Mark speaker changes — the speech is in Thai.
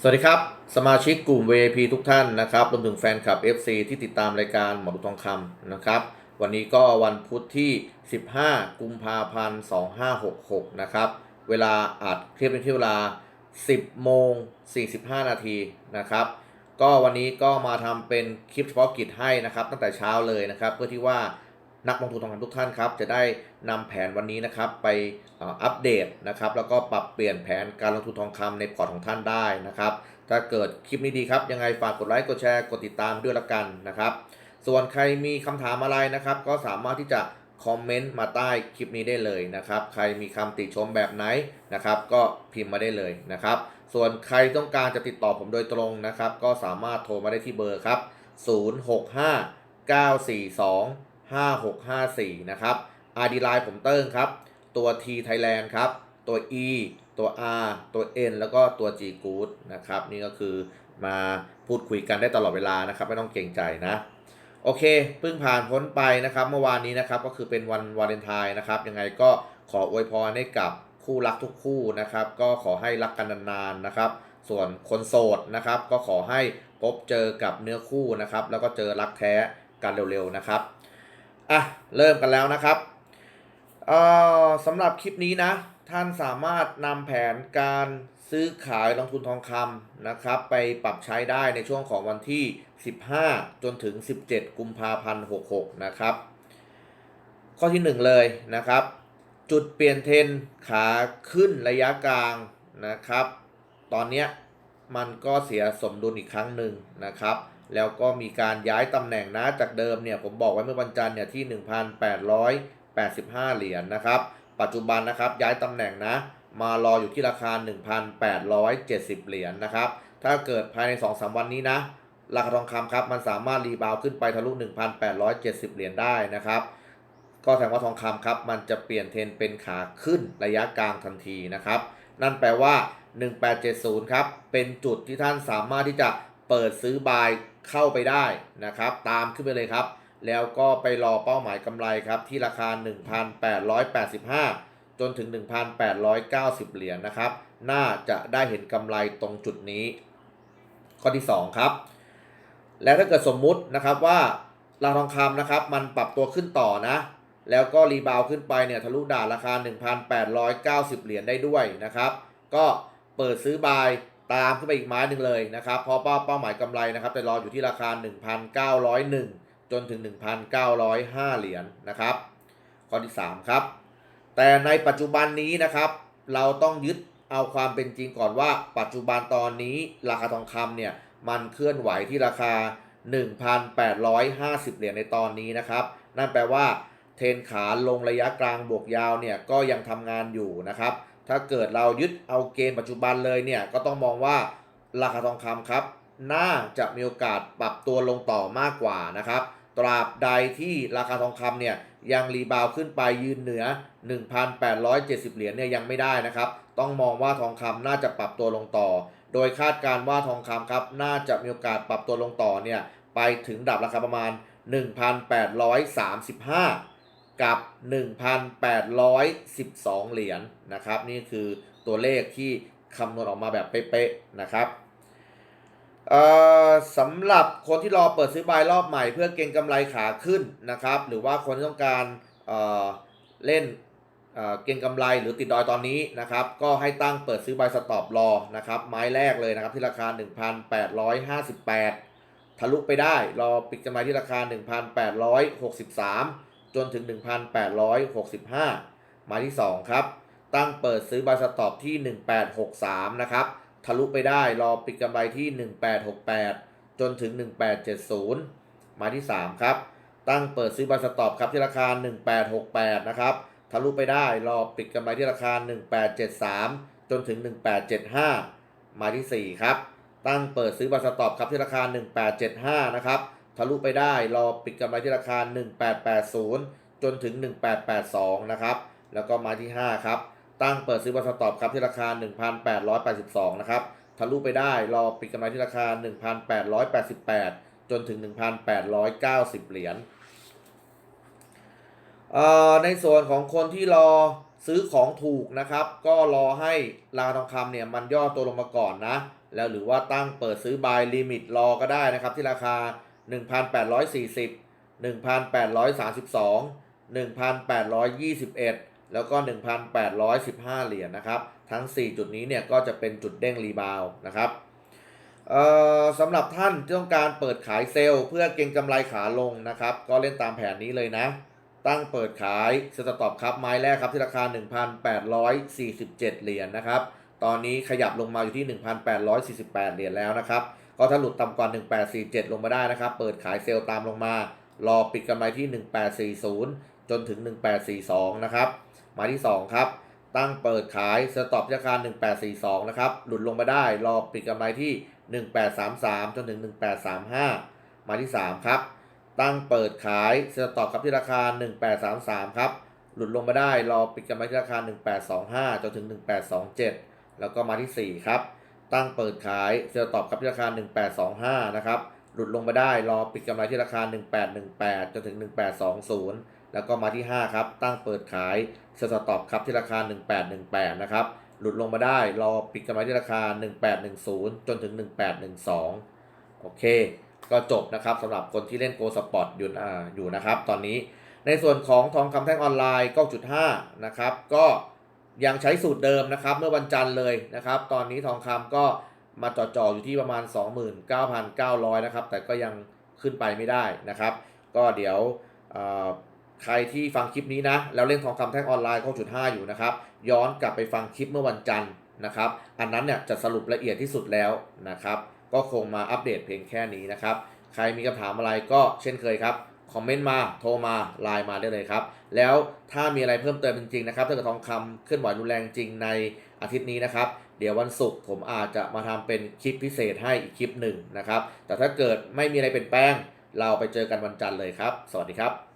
Speaker 1: สวัสดีครับ สมาชิกกลุ่ม VIP ทุกท่านนะครับรวมถึงแฟนคลับ FC ที่ติดตามรายการหมอดูทองคำนะครับ วันนี้ก็วันพุธที่ 15 กุมภาพันธ์ 2566 นะครับ เวลาอัดคลิปเป็นที่เวลา 10 โมง 45 นาทีนะครับ ก็วันนี้ก็มาทำเป็นคลิปเฉพาะกิจให้นะครับ ตั้งแต่เช้าเลยนะครับ เพื่อที่ว่า นักลงทุนทองคำทุกท่านครับจะได้นำแผนวันนี้นะครับไปอัปเดตนะครับแล้วก็ปรับเปลี่ยนแผนการลงทุนทองคำในพอร์ตของท่านได้นะครับ ถ้าเกิดคลิปนี้ดีครับยังไงฝากกดไลค์กดแชร์กดติดตามด้วยละกันนะครับ ส่วนใครมีคำถามอะไรนะครับ ก็สามารถที่จะคอมเมนต์มาใต้คลิปนี้ได้เลยนะครับ ใครมีคำติชมแบบไหนนะครับ ก็พิมพ์มาได้เลยนะครับ ส่วนใครต้องการจะติดต่อผมโดยตรงนะครับ ก็สามารถโทรมาได้ที่เบอร์ครับ 065 942 5654 นะครับ ID Line ผมเติ้งครับ ตัว T Thailand ครับ ตัว E ตัว R ตัว N แล้วก็ตัว G Good นะครับ นี่ก็คือมาพูดคุยกันได้ตลอดเวลานะครับ ไม่ต้องเกรงใจนะ โอเคเพิ่งผ่านพ้นไปนะครับ เมื่อวานนี้นะครับ ก็คือเป็นวันวาเลนไทน์นะครับ ยังไงก็ขออวยพรให้กับคู่รักทุกคู่นะครับ ก็ขอให้รักกันนานๆนะครับ ส่วนคนโสดนะครับ ก็ขอให้พบเจอกับเนื้อคู่นะครับ แล้วก็เจอรักแท้กันเร็วๆนะครับ อะ เริ่มกันแล้วนะครับเอ่อสำหรับคลิปนี้นะ ท่านสามารถนำแผนการซื้อขายลงทุนทองคำนะครับ ไปปรับใช้ได้ในช่วงของวันที่ 15 จนถึง 17 กุมภาพันธ์ 66 นะครับ ข้อที่ 1 เลยนะครับ จุดเปลี่ยนเทนขาขึ้นระยะกลางนะครับ ตอนเนี้ย มันก็เสียสมดุลอีกครั้งหนึ่งนะครับ แล้วก็มีการย้ายตำแหน่งนะจากเดิมเนี่ยผมบอกไว้เมื่อวันจันทร์เนี่ยที่ 1,885 เหรียญนะครับ ปัจจุบันนะครับย้ายตำแหน่งนะ มารออยู่ที่ราคา 1,870 เหรียญนะครับ ถ้าเกิดภายใน 2-3 วันนี้นะ ราคาทองคำครับมันสามารถรีบาวขึ้นไปทะลุ 1,870 เหรียญได้นะครับ ก็แสดงว่าทองคำครับมันจะเปลี่ยนเทรนเป็นขาขึ้นระยะกลางทันทีนะครับ นั่นแปลว่า 1870 ครับ เป็นจุดที่ท่านสามารถที่จะเปิดซื้อบายเข้าไปได้นะครับ ตามขึ้นไปเลยครับ แล้วก็ไปรอเป้าหมายกำไรครับ ที่ราคา 1,885 จนถึง 1,890 เหรียญนะครับ น่าจะได้เห็นกำไรตรงจุดนี้ ข้อที่ 2 ครับ แล้วถ้าเกิดสมมุตินะครับว่าราคาทองคำนะครับ มันปรับตัวขึ้นต่อนะแล้วก็รีบาวขึ้นไปเนี่ยทะลุด่านราคา 1,890 เหรียญได้ด้วยนะครับ ก็ เปิดซื้อบายตามขึ้นไปอีกไม้หนึ่งเลยนะครับ เพราะเป้าเป้าหมายกำไรนะครับจะรออยู่ที่ราคา 1,901 จนถึง 1,905 เหรียญนะครับ ข้อที่ 3 ครับ แต่ในปัจจุบันนี้นะครับ เราต้องยึดเอาความเป็นจริงก่อนว่า ปัจจุบันตอนนี้ราคาทองคำเนี่ยมันเคลื่อนไหวที่ราคา 1,850 เหรียญในตอนนี้นะครับ นั่นแปลว่าเทนขาลงระยะกลางบวกยาวเนี่ยก็ยังทำงานอยู่นะครับ ถ้าเกิดเรายึดเอาเกณฑ์ปัจจุบันเลยเนี่ย ก็ต้องมองว่าราคาทองคำครับ น่าจะมีโอกาสปรับตัวลงต่อมากกว่านะครับ ตราบใดที่ราคาทองคำเนี่ยยังรีบาวขึ้นไปยืนเหนือ 1,870 เหรียญเนี่ยยังไม่ได้นะครับ ต้องมองว่าทองคำน่าจะปรับตัวลงต่อ โดยคาดการณ์ว่าทองคำครับ น่าจะมีโอกาสปรับตัวลงต่อเนี่ยไปถึงดับราคาประมาณ 1,835 กับ 1,812 เหรียญนะครับ นี่คือตัวเลขที่คำนวณออกมาแบบเป๊ะๆนะครับสำหรับคนที่รอเปิดซื้อบายรอบใหม่เพื่อเก็งกำไรขาขึ้นนะครับ หรือว่าคนที่ต้องการเเล่นเเก็งกำไรหรือติดดอยตอนนี้นะครับ ก็ให้ตั้งเปิดซื้อบายสต็อปรอนะครับ ไม้แรกเลยนะครับที่ราคา 1,858 ทะลุไปได้ รอปิดกำไรที่ราคา 1,863 จนถึง 1,865 มาที่ 2 ครับ ตั้งเปิดซื้อบายสต็อปที่ 1863 นะครับ ทะลุไปได้รอปิดกำไรที่ 1868 จนถึง 1870 มาที่ 3 ครับ ตั้งเปิดซื้อบายสต็อปครับที่ราคา 1868 นะครับ ทะลุไปได้รอปิดกำไรที่ราคา 1873 จนถึง 1875 มาที่ 4 ครับ ตั้งเปิดซื้อบายสต็อปครับที่ราคา 1875 นะครับ ทะลุไปได้รอปิดกำไรที่ราคา 1880 จนถึง 1882 นะครับ แล้วก็มาที่ 5 ครับ ตั้งเปิดซื้อบายสต็อปครับที่ราคา 1882 นะครับ ทะลุไปได้รอปิดกำไรที่ราคา 1888 จนถึง 1,890 เหรียญเอ่อในส่วนของคนที่รอซื้อของถูกนะครับ ก็รอให้ราคาทองคำเนี่ยมันย่อตัวลงมาก่อนนะ แล้วหรือว่าตั้งเปิดซื้อบายลิมิตรอก็ได้นะครับที่ราคา 1,840 1,832 1,821 แล้วก็ 1,815 เหรียญนะครับ ทั้ง 4 จุดนี้เนี่ยก็จะเป็นจุดเด้งรีบาวด์นะครับเอ่อสำหรับท่านที่ต้องการเปิดขายเซลล์เพื่อเก็งกำไรขาลงนะครับ ก็เล่นตามแผนนี้เลยนะ ตั้งเปิดขายสตอปครับไม้แรกครับที่ราคา 1,847 เหรียญนะครับ ตอนนี้ขยับลงมาอยู่ที่ 1,848 เหรียญแล้วนะครับ ก็ถ้าหลุดต่ำกว่า 1847 ลงมาได้นะครับ เปิดขายเซลล์ตามลงมา รอปิดกำไรที่ 1840 จนถึง 1842 นะครับ มาที่ 2 ครับ ตั้งเปิดขายสต็อปราคา 1842 นะครับ หลุดลงมาได้ รอปิดกำไรที่ 1833 จนถึง 1835 มาที่ 3 ครับ ตั้งเปิดขายสต็อปครับที่ราคา 1833 ครับ หลุดลงมาได้ รอปิดกำไรที่ราคา 1825 จนถึง 1827 แล้วก็มาที่ 4 ครับ ตั้งเปิดขายเซลล์ตอบครับที่ราคา 1825 นะครับ หลุดลงมาได้รอปิดกำไรที่ราคา 1818 จนถึง 1820 แล้วก็มาที่ 5 ครับ ตั้งเปิดขายเซลล์ตอบครับที่ราคา 1818 นะครับ หลุดลงมาได้รอปิดกำไรที่ราคา 1810 จนถึง 1812 โอเค ก็จบนะครับสำหรับคนที่เล่นโกสปอร์ตอยู่อ่าอยู่นะครับ ตอนนี้ในส่วนของทองคำแท่งออนไลน์ 9.5 นะครับ ก็ ยังใช้สูตรเดิมนะครับ เมื่อวันจันทร์เลยนะครับ ตอนนี้ทองคำก็มาจ่อๆอยู่ที่ประมาณ 29,900 นะครับ แต่ก็ยังขึ้นไปไม่ได้นะครับ ก็เดี๋ยวใครที่ฟังคลิปนี้นะ แล้วเล่นทองคำแท่งออนไลน์9.5 อยู่นะครับ ย้อนกลับไปฟังคลิปเมื่อวันจันทร์นะครับ อันนั้นเนี่ยจะสรุปละเอียดที่สุดแล้วนะครับ ก็คงมาอัปเดตเพียงแค่นี้นะครับ ใครมีคำถามอะไรก็เช่นเคยครับ คอมเมนต์มาโทรมาไลน์มาได้เลยครับ แล้วถ้ามีอะไรเพิ่มเติมจริงๆนะครับถ้าเกิดทองคำเคลื่อนไหวรุนแรงจริงในอาทิตย์นี้นะครับ เดี๋ยววันศุกร์ผมอาจจะมาทำเป็นคลิปพิเศษให้อีกคลิปหนึ่งนะครับ แต่ถ้าเกิดไม่มีอะไรเปลี่ยนแปลง เราไปเจอกันวันจันทร์เลยครับ สวัสดีครับ